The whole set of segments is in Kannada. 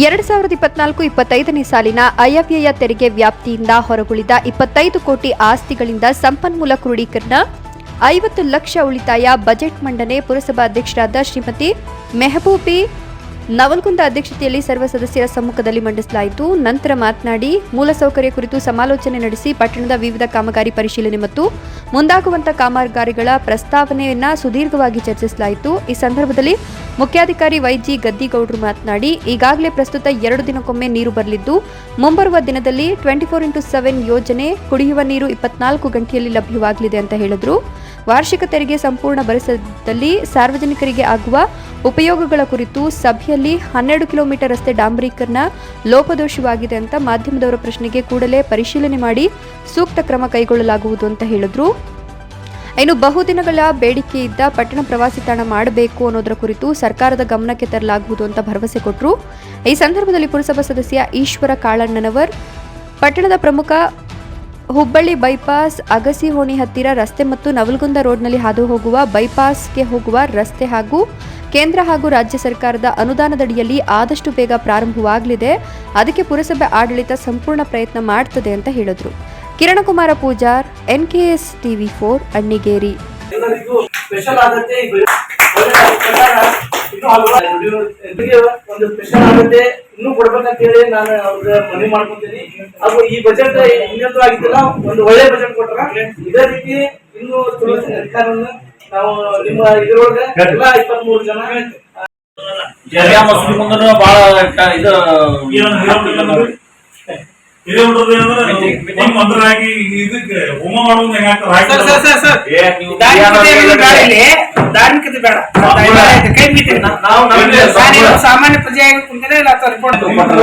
ಎರಡು ಸಾವಿರದ ಇಪ್ಪತ್ನಾಲ್ಕು ಇಪ್ಪತ್ತೈದನೇ ಸಾಲಿನ ಅಯವ್ಯಯ ತೆರಿಗೆ ವ್ಯಾಪ್ತಿಯಿಂದ ಹೊರಗುಳಿದ ಇಪ್ಪತ್ತೈದು ಕೋಟಿ ಆಸ್ತಿಗಳಿಂದ ಸಂಪನ್ಮೂಲ ಕ್ರೋಢೀಕರಣ ಐವತ್ತು ಲಕ್ಷ ಉಳಿತಾಯ ಬಜೆಟ್ ಮಂಡನೆ ಪುರಸಭಾಧ್ಯಕ್ಷರಾದ ಶ್ರೀಮತಿ ಮೆಹಬೂಬಿ ನವಲ್ಗುಂದ ಅಧ್ಯಕ್ಷತೆಯಲ್ಲಿ ಸರ್ವ ಸದಸ್ಯರ ಸಮ್ಮುಖದಲ್ಲಿ ಮಂಡಿಸಲಾಯಿತು. ನಂತರ ಮಾತನಾಡಿ, ಮೂಲಸೌಕರ್ಯ ಕುರಿತು ಸಮಾಲೋಚನೆ ನಡೆಸಿ ಪಟ್ಟಣದ ವಿವಿಧ ಕಾಮಗಾರಿ ಪರಿಶೀಲನೆ ಮತ್ತು ಮುಂದಾಗುವಂತಹ ಕಾಮಗಾರಿಗಳ ಪ್ರಸ್ತಾವನೆಯನ್ನು ಸುದೀರ್ಘವಾಗಿ ಚರ್ಚಿಸಲಾಯಿತು. ಈ ಸಂದರ್ಭದಲ್ಲಿ ಮುಖ್ಯಾಧಿಕಾರಿ ವೈಜಿ ಗದ್ದಿಗೌಡರು ಮಾತನಾಡಿ, ಈಗಾಗಲೇ ಪ್ರಸ್ತುತ ಎರಡು ದಿನಕ್ಕೊಮ್ಮೆ ನೀರು ಬರಲಿದ್ದು, ಮುಂಬರುವ ದಿನದಲ್ಲಿ ಟ್ವೆಂಟಿ ಫೋರ್ ಇಂಟು ಸೆವೆನ್ ಯೋಜನೆ ಕುಡಿಯುವ ನೀರು ಇಪ್ಪತ್ನಾಲ್ಕು ಗಂಟೆಯಲ್ಲಿ ಲಭ್ಯವಾಗಲಿದೆ ಅಂತ ಹೇಳಿದರು. ವಾರ್ಷಿಕ ತೆರಿಗೆ ಸಂಪೂರ್ಣ ಭರಿಸದಲ್ಲಿ ಸಾರ್ವಜನಿಕರಿಗೆ ಆಗುವ ಉಪಯೋಗಗಳ ಕುರಿತು ಸಭೆಯಲ್ಲಿ ಹನ್ನೆರಡು ಕಿಲೋಮೀಟರ್ ರಸ್ತೆ ಡಾಂಬರೀಕರಣ ಲೋಪದೋಷವಾಗಿದೆ ಅಂತ ಮಾಧ್ಯಮದವರ ಪ್ರಶ್ನೆಗೆ ಕೂಡಲೇ ಪರಿಶೀಲನೆ ಮಾಡಿ ಸೂಕ್ತ ಕ್ರಮ ಕೈಗೊಳ್ಳಲಾಗುವುದು ಅಂತ ಹೇಳಿದ್ರು. ಇನ್ನು ಬಹುದಿನಗಳ ಬೇಡಿಕೆ ಇದ್ದ ಪಟ್ಟಣ ಪ್ರವಾಸಿ ತಾಣ ಮಾಡಬೇಕು ಅನ್ನೋದರ ಕುರಿತು ಸರ್ಕಾರದ ಗಮನಕ್ಕೆ ತರಲಾಗುವುದು ಅಂತ ಭರವಸೆ ಕೊಟ್ಟರು ಈ ಸಂದರ್ಭದಲ್ಲಿ ಪುರಸಭಾ ಸದಸ್ಯ ಈಶ್ವರ ಕಾಳಣ್ಣನವರ್, ಪಟ್ಟಣದ ಪ್ರಮುಖ ಹುಬ್ಬಳ್ಳಿ ಬೈಪಾಸ್ ಅಗಸಿಹೋಣಿ ಹತ್ತಿರ ರಸ್ತೆ ಮತ್ತು ನವಲ್ಗುಂದ ರೋಡ್ನಲ್ಲಿ ಹಾದು ಹೋಗುವ ಬೈಪಾಸ್ಗೆ ಹೋಗುವ ರಸ್ತೆ ಹಾಗೂ ಕೇಂದ್ರ ಹಾಗೂ ರಾಜ್ಯ ಸರ್ಕಾರದ ಅನುದಾನದಡಿಯಲ್ಲಿ ಆದಷ್ಟು ಬೇಗ ಪ್ರಾರಂಭವಾಗಲಿದೆ. ಅದಕ್ಕೆ ಪುರಸಭೆ ಆಡಳಿತ ಸಂಪೂರ್ಣ ಪ್ರಯತ್ನ ಮಾಡ್ತದೆ ಅಂತ ಹೇಳಿದ್ರು. Kirankumar Pujar, NKS TV four, Annigeri. ಇನ್ನೂ ಒಳ್ಳೆ ಬಜೆಟ್ ಕೊಟ್ಟರೆ ಇದೇ ರೀತಿ ಇನ್ನೂ ಅಧಿಕಾರವನ್ನು ನಾವು ನಿಮ್ಮ ಇದ್ರೊಳಗೆ ಎಲ್ಲ ಇಪ್ಪತ್ತ್ ಮೂರು ಜನ. ಜರಿಯ ಮಸೂರಿ ಮುಂದನು ಬಾಳ ಕ- ಇದು ಹಿರೇಮಠದ್ದು ಏನಂದ್ರೆ ಒಂದ್ ಮಂತ್ರರಾಗಿ ಇದಕ್ಕೆ ಹೋಮ ಮಾಡೋದು ಹೆಂಗಾಗ್ತದೆ ಸರ್ ಸರ್ ಸರ್ ಏ, ನೀವು ಧಾರ್ಮಿಕತೆ ಏನು ಬೇಡ ಇಲ್ಲಿ. ಧಾರ್ಮಿಕತೆ ಬೇಡ. ದಯಮಾಡಿ ಕೈ ನಾವು ನಮ್ಗೆ ನಾನು ಸಾಮಾನ್ಯ ಪ್ರಜೆಯಾಗಿ ಕುಂತೇನೆ ಇಲ್ಲ ರಿಪೋರ್ಟ್ ಮಾಡಿ.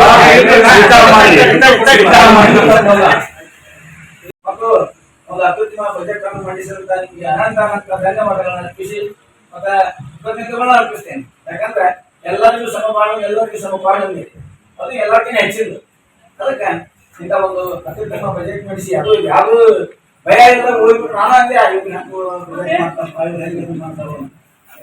ಒಂದು ಅತ್ಯುತ್ತಮ ಬಜೆಟ್ ಅನ್ನು ಮಂಡಿಸಿದಂತ ನಿಮಗೆ ಅನಂತ ಅನಂತ ಧನ್ಯವಾದಗಳನ್ನು ಅರ್ಪಿಸಿ ಮತ್ತೆ ಕೃತಜ್ಞತೆಗಳನ್ನ ಅರ್ಪಿಸ್ತೇನೆ. ಯಾಕಂದ್ರೆ ಎಲ್ಲರಿಗೂ ಸಮಪಾಲು ಎಲ್ಲರಿಗೂ ಸಮ ಇದೆ ಅದು ಎಲ್ಲರಿಗಿನ ಹೆಚ್ಚಿದ್ದು ಅದಕ್ಕೆ ಇಂಥ ಒಂದು ಅತ್ಯುತ್ತಮ ಬಜೆಟ್ ಮಂಡಿಸಿ, ಅದು ಯಾರು ಭಯ ಇಲ್ಲ ಉಳಿದು ನಾನು ಅಂದೆ ಇವ್ರು ಮಾಡ್ತಾರೆ.